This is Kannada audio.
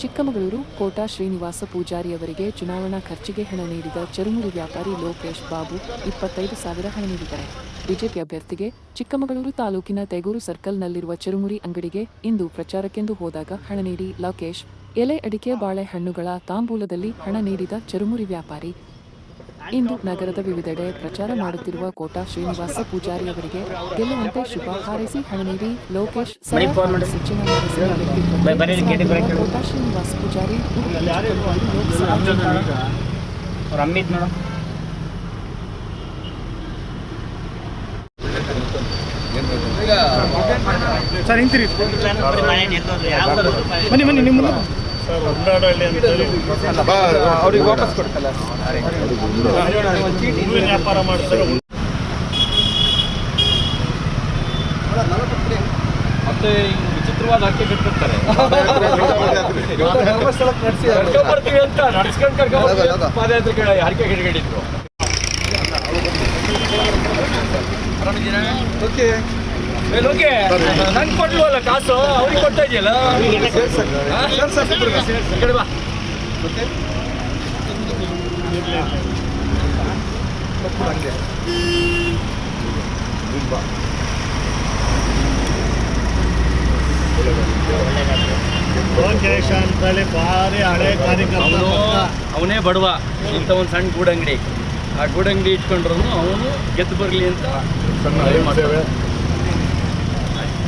ಚಿಕ್ಕಮಗಳೂರು ಕೋಟಾ ಶ್ರೀನಿವಾಸ ಪೂಜಾರಿ ಅವರಿಗೆ ಚುನಾವಣಾ ಖರ್ಚಿಗೆ ಹಣ ನೀಡಿದ ಚರುಮುರಿ ವ್ಯಾಪಾರಿ ಲೋಕೇಶ್ ಬಾಬು ಇಪ್ಪತ್ತೈದು ಸಾವಿರ ಹಣ ನೀಡಿದ್ದಾರೆ. ಬಿಜೆಪಿ ಅಭ್ಯರ್ಥಿಗೆ ಚಿಕ್ಕಮಗಳೂರು ತಾಲೂಕಿನ ತೆಗೂರು ಸರ್ಕಲ್ನಲ್ಲಿರುವ ಚರುಮುರಿ ಅಂಗಡಿಗೆ ಇಂದು ಪ್ರಚಾರಕ್ಕೆಂದು ಹೋದಾಗ ಹಣ ನೀಡಿ ಲೋಕೇಶ್ ಎಲೆ ಅಡಿಕೆ ಬಾಳೆಹಣ್ಣುಗಳ ತಾಂಬೂಲದಲ್ಲಿ ಹಣ ನೀಡಿದ ಚರುಮುರಿ ವ್ಯಾಪಾರಿ ಇಂದು ನಗರದ ವಿವಿಧೆಡೆ ಪ್ರಚಾರ ಮಾಡುತ್ತಿರುವ ಕೋಟಾ ಶ್ರೀನಿವಾಸ ಪೂಜಾರಿ ಅವರಿಗೆ ಗೆಲ್ಲುವಂತೆ ಶುಭ ಹಾರೈಸಿ ಹಣ ನೀಡಿ ಲೋಕೇಶ್ ಕೋಟಾ ಶ್ರೀನಿವಾಸ ಪೂಜಾರಿ ಸರ್ ಹಿಂತಿರಿ ಬನ್ನಿ ಬನ್ನಿ ನಿಮ್ಮ ಅವ್ರಿಗೆ ವಾಪಸ್ ಕೊಡ್ತಲ್ಲ ವ್ಯಾಪಾರ ಮಾಡ್ತಾರೆ ಮತ್ತೆ ವಿಚಿತ್ರವಾದ ಹರಕೆ ಕಟ್ಕೊಳ್ತಾರೆ ಧರ್ಮಸ್ಥಳಕ್ಕೆ ನಡೆಸಿ ಕರ್ಕೊಂಡ್ಬರ್ತೀವಿ ಅಂತ ನಡ್ಸ್ಕೊಂಡು ಅಂತ ಪಾದಯಾತ್ರೆ ಹರಕೆ ಕಟ್ಕೊಂಡಿದ್ರು ಓಕೆ ಓಕೆ ನಂಗೆ ಅಲ್ಲ ಕಾಸು ಅವ್ರಿಗೆ ಕೊಡ್ತಾ ಇದೆಯಲ್ಲ? ಕಡೆ ಬಾ. ಹಂಗೆ ಲೋಕೇಶ್ ಅಂತೇಳಿ ಭಾರಿ ಹಳೆ ಕಾರ್ಯಕ್ರಮ ಅವನು, ಅವನೇ ಬಡವ. ಇಂಥ ಒಂದು ಸಣ್ಣ ಗೂಡಂಗಡಿ. ಆ ಗೂಡಂಗಡಿ ಇಟ್ಕೊಂಡ್ರು ಅವನು ಗೆದ್ದು ಬರಲಿ ಅಂತ ಇದು ಮಾಡ್ತಾರೆ. ನಿನ್ನಂಥ- ಗೂಡಂಗಡಿ ತುಳು ಅಂತ ತೆಗಿಬಿಡ ನಿನ್ನಂಥ-